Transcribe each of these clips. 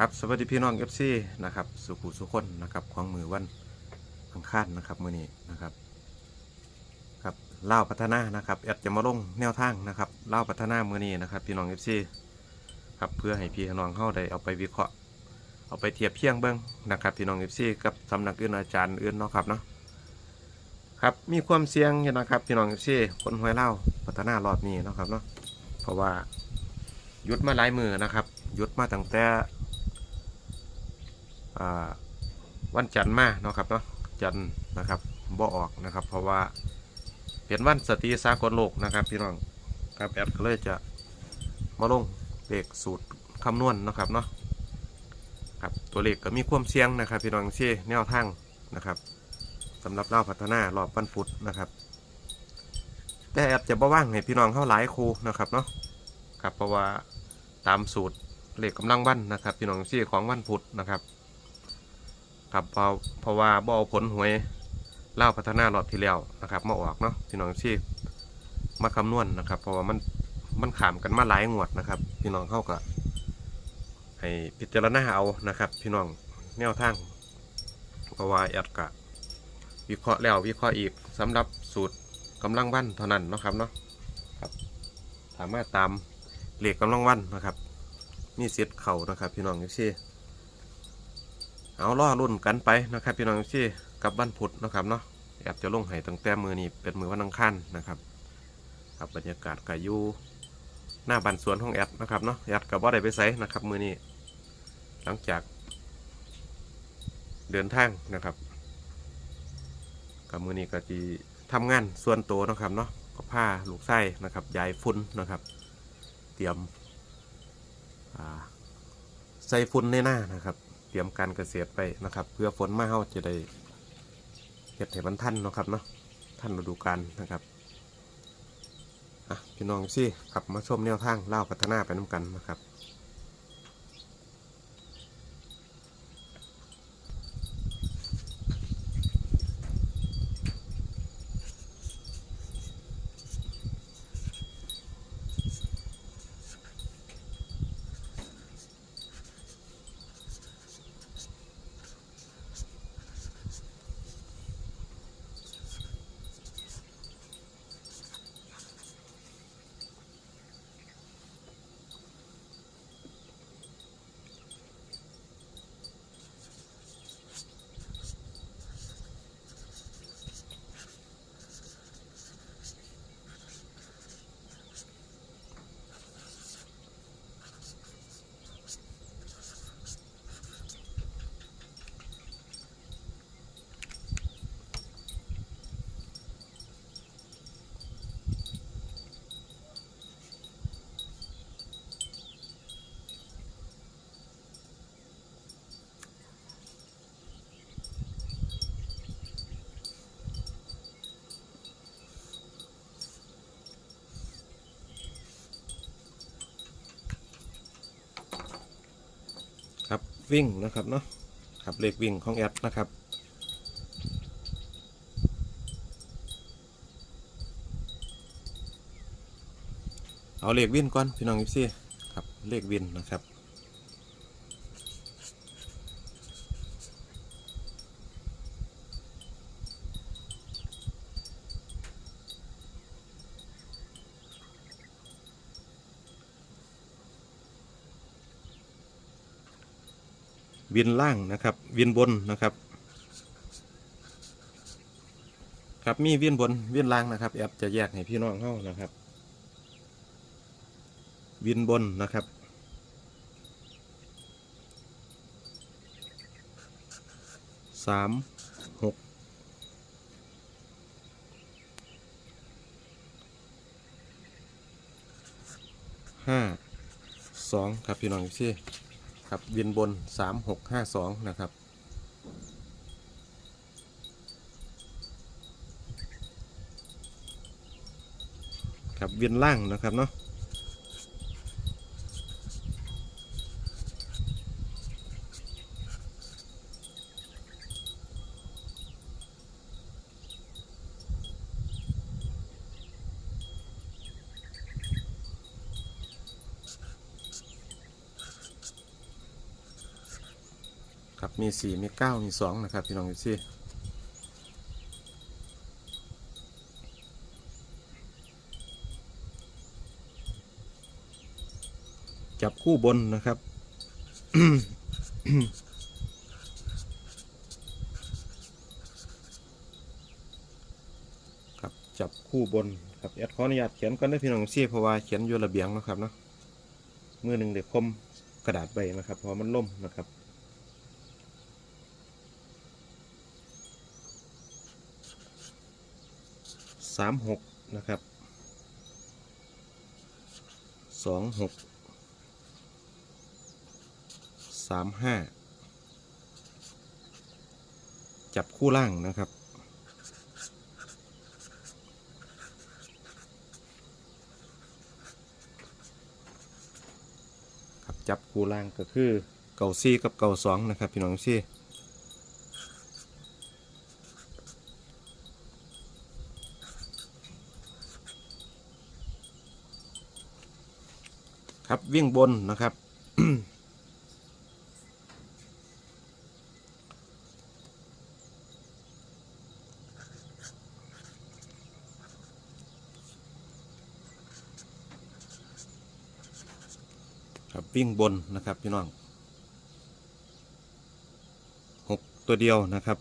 ครับสวัสดีพี่น้องเอฟซีนะครับสุขุสุคนนะครับของมือวันอังคารนะครับมือนี้นะครับครับเล่าพัฒนานะครับแอดจะมาลงแนวทางนะครับเล่าพัฒนามือนี้นะครับ พี่น้องเอฟซีครับเพื่อให้พี่น้องเข้าได้เอาไปวิเคราะห์ เอาไปเทียบเทียงเบิ้งนะครับ พี่น้องเอฟซีกับสำนักอื่นอาจารย์อื่นเนาะครับเนาะครับมีความเสี่ยงอยู่นะครับ พี่น้องเอฟซีคนหวยเล่าพัฒนารอบนี้เนาะครับเนาะเพราะว่ายุดมาหลายมือนะครับยุดมาตั้งแต่ วันจันทร์มาเนาะครับเนาะจันทร์นะครับบ่ออกนะครับ เพราะว่าเป็นวันสตรีสากลโลกนะครับพี่น้องครับแอดก็เลยจะมาลงเลขสูตรคำนวณเนะครับเนาะครับตัวเลขก็มีความเสี่ยงนะครับ พี่น้องที่แนวทางนะครับสำหรับเล่าพัฒนารอบวันพุธนะครับ แต่แอดจะบ่ว่างให้พี่น้องเข้าหลายครูนะครับเนาะครับเพราะว่าตามสูตรเลขกำลังวันนะครับ พี่น้องที่ของวันพุธนะครับ ครับเพราะเพราะว่าบ่เอาผลหวยเล่าพัฒนารอบที่แล้วนะครับมาออกเนาะพี่น้องที่มาคำนวณนะครับ เพราะว่ามันมันขามกันมาหลายงวดนะครับ พี่น้องเข้าก็ให้พิจารณาเอานะครับ พี่น้องแนวทางเพราะว่าแอดกะวิเคราะห์แล้ววิเคราะห์อีกสำหรับสูตรกำลังวันเท่านั้นนะครับเนาะครับ สามารถตามเหลขกกำลังวันนะครับ มีเสียเข่านะครับ พี่น้องที่ เอาล่อรุ่นกันไปนะครับพี่น้องที่กับวันพุธนะครับเนาะแอบจะลงให้ตั้งแต่มือนี้เป็นมือวันอังคารนะครับครับบรรยากาศกับยูหน้าบันสวนของแอดนะครับเนาะแอดกับว่าได้ไปใส่นะครับมือนี้หลังจาก เดินทางนะครับกับมือนี้ก็จะทำงานส่วนตัวนะครับเนาะก็ผ้าลูกไส้นะครับยายฟุ้นนะครับ เตรียมใส่ฟุ้นในหน้านะครับ ตรียมการเกษตรไปนะครับ เพื่อฝนมาเฮาจะได้เก็บเห้มันทันนะครับเนาะท่านฤดูกาลนะครับอะพี่น้องที่ขับมาชมแนวทางเล่าพัฒนาไปน้ำกันนะครับ วิ่งนะครับเนาะครับเลขวิ่งของแอดนะครับเอาเลขวินก่อนพี่น้องยิปซี่ครับเลขวินนะครับ เวินล่างนะครับเวินบนนะครับ ครับมีเวินบนเวินล่างนะครับแอดจะแยกให้พี่น้องเข้านะครับเวินบนนะครับสามหกห้าสองครับพี่น้องพี่ ครับวินบนสามหกห้าสองนะครับ ครับวินล่างนะครับเนาะ มีสี่มีเก้ามีสองนะครับ พี่น้องอยู่ซี่จับคู่บนนะครับครับจับคู่บนครับแอดขออนุญาตเขียนก่อนนะพี่น้องซี่เพราะว่าเขียนอยู่ระเบียงนะครับเนาะมือหนึ่งเด็กคมกระดาษใบนะครับ เพราะมันล่มนะครับ สามหกนะครับสองหกสามห้าจับคู่ล่างนะครับครับ จับคู่ล่างก็คือเก่าซี่กับเก่าสองนะครับ พี่น้องซี่ ครับวิ่งบนนะครับครับวิ่งบนนะครับพี่น้องหกตัวเดียวนะครับ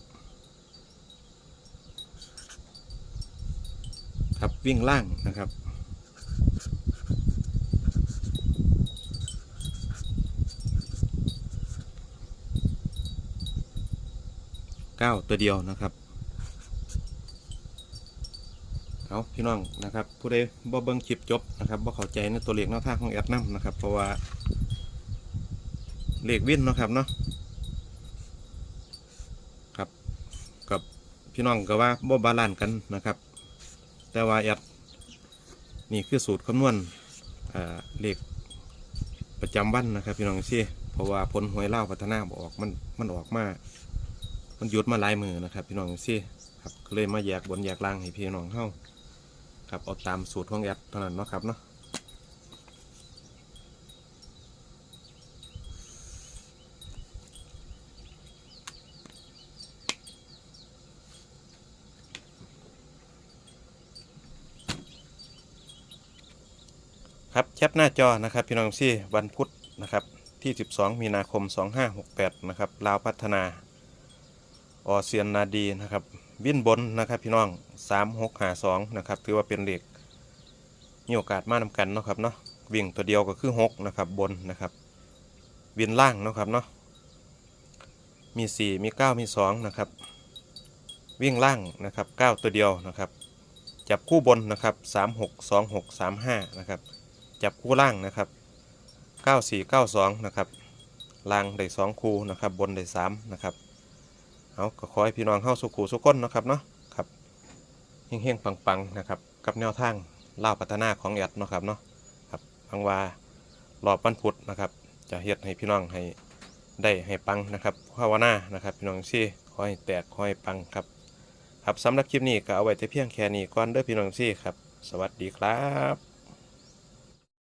ครับวิ่งล่างนะครับ เก้าตัวเดียวนะครับเอาพี่น้องนะครับผู้ใดบ่เบิ่งคลิปจบนะครับบ่เข้าใจในตัวเลขแนวทางของแอดน้ำนะครับ เพราะว่าเลขวินนะครับเนาะครับกับพี่น้องก็ว่าบ่บาลานกันนะครับ แต่ว่าแอดนี่คือสูตรคำนวณอ่าเลขประจำวันนะครับ พี่น้องซี่เพราะว่าผลหวยเล่าพัฒนาบออกมันมันออกมา มันยุดมาลายมือนะครับ พี่น้องซี่ครับเลยมาแยกบนแยกล่างให้พี่น้องเฮาครับเอาตามสูตรของแอดเท่านั้นเนาะครับเนาะครับแคปหน้าจอนะครับพี่น้องซี่วันพุธนะครับที่ 12 มีนาคม 2568 นะครับลาวพัฒนา ออเซียนนาดีนะครับวินบนนะครับพี่น้อง3652นะครับถือว่าเป็นเหล็กมีโอกาสมากนำกันเนาะครับเนาะวิ่งตัวเดียวก็คือ6นะครับบนนะครับวินล่างเนาะครับเนาะมี4มี9มี2นะครับวิ่งล่างนะครับ9ตัวเดียวนะครับจับคู่บนนะครับ36 26 35นะครับจับคู่ล่างนะครับ94 92นะครับล่างได้2คู่นะครับบนได้3นะครับ เอาก็ขอให้พี่น้องเข้าสุขูสุขคนนะครับเนาะครับเฮงๆปังๆนะครับกับแนวทางเล่าพัฒนาของแอดเนาะครับเนาะครับพังว่ารอบวันพุธนะครับ จะเฮ็ดให้พี่น้องให้ได้ให้ปังนะครับภาวนานะครับพี่น้องซี่ขอให้แตกขอให้ปังครับครับสำหรับคลิปนี้ก็เอาไว้แต่เพียงแค่นี้ก่อนเด้อพี่น้องซี่ครับ สวัสดีครับ